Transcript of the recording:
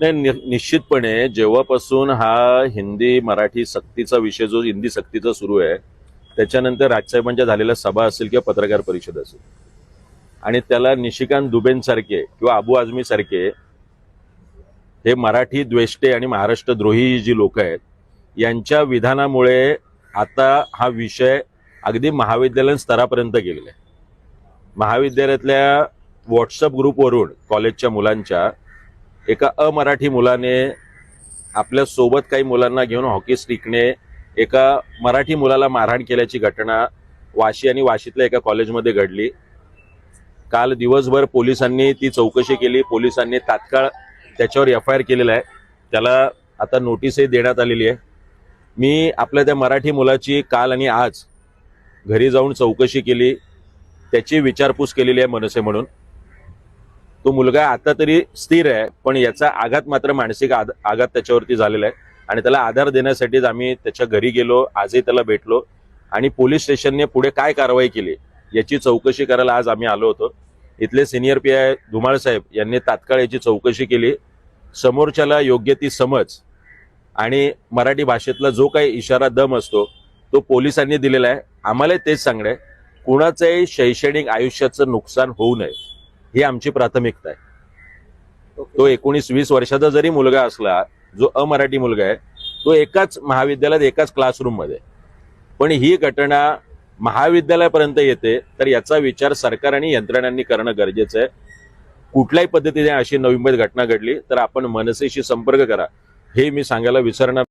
नाही निश्चितपणे जेव्हापासून हा हिंदी मराठी सक्तीचा विषय जो हिंदी सक्तीचा सुरू आहे त्याच्यानंतर राजसाहेबांच्या झालेल्या सभा असेल किंवा पत्रकार परिषद असेल. आणि त्याला निशिकांत दुबेंसारखे किंवा अबू आझमी सारखे हे मराठी द्वेष्टे आणि महाराष्ट्र द्रोही जी लोक आहेत यांच्या विधानामुळे आता हा विषय अगदी महाविद्यालयीन स्तरापर्यंत गेलेला आहे. महाविद्यालयातल्या व्हॉट्सअप ग्रुपवरून कॉलेजच्या मुलांच्या एका अमराठी मुलाने आपल्यासोबत काही मुलांना घेऊन हॉकी स्टिकने एका मराठी मुलाला मारहाण केल्याची घटना वाशी आणि वाशीतल्या एका कॉलेजमध्ये घडली. काल दिवसभर पोलिसांनी ती चौकशी केली. पोलिसांनी तात्काळ त्याच्यावर एफ आय आर केलेला आहे. त्याला आता नोटीसही देण्यात आलेली आहे. मी आपल्या त्या मराठी मुलाची काल आणि आज घरी जाऊन चौकशी केली. त्याची विचारपूस केलेली आहे मनसे म्हणून. तो मुलगा आता तरी स्थिर आहे पण याचा आघात मात्र मानसिक आघात त्याच्यावरती झालेला आहे. आणि त्याला आधार देण्यासाठीच आम्ही त्याच्या घरी गेलो आजही त्याला भेटलो. आणि पोलीस स्टेशनने पुढे काय कारवाई केली याची चौकशी करायला आज आम्ही आलो होतो. इथले सिनियर पी आय धुमाळ साहेब यांनी तात्काळ याची चौकशी केली. समोरच्याला योग्य ती समज आणि मराठी भाषेतला जो काही इशारा दम असतो तो पोलिसांनी दिलेला आहे. आम्हाला तेच सांगणं आहे. कुणाचंही शैक्षणिक आयुष्याचं नुकसान होऊ नये. ही आमची प्राथमिकता आहे. तो एकोणीस वीस वर्षाचा जरी मुलगा असला जो अमराठी मुलगा आहे तो एकाच महाविद्यालयात एकाच क्लासरूममध्ये. पण ही घटना महाविद्यालयापर्यंत येते तर याचा विचार सरकार आणि यंत्रणांनी करणं गरजेचं आहे. कुठल्याही पद्धतीने अशी नवी मुंबईत घटना घडली तर आपण मनसेशी संपर्क करा. हे मी सांगायला विसरणार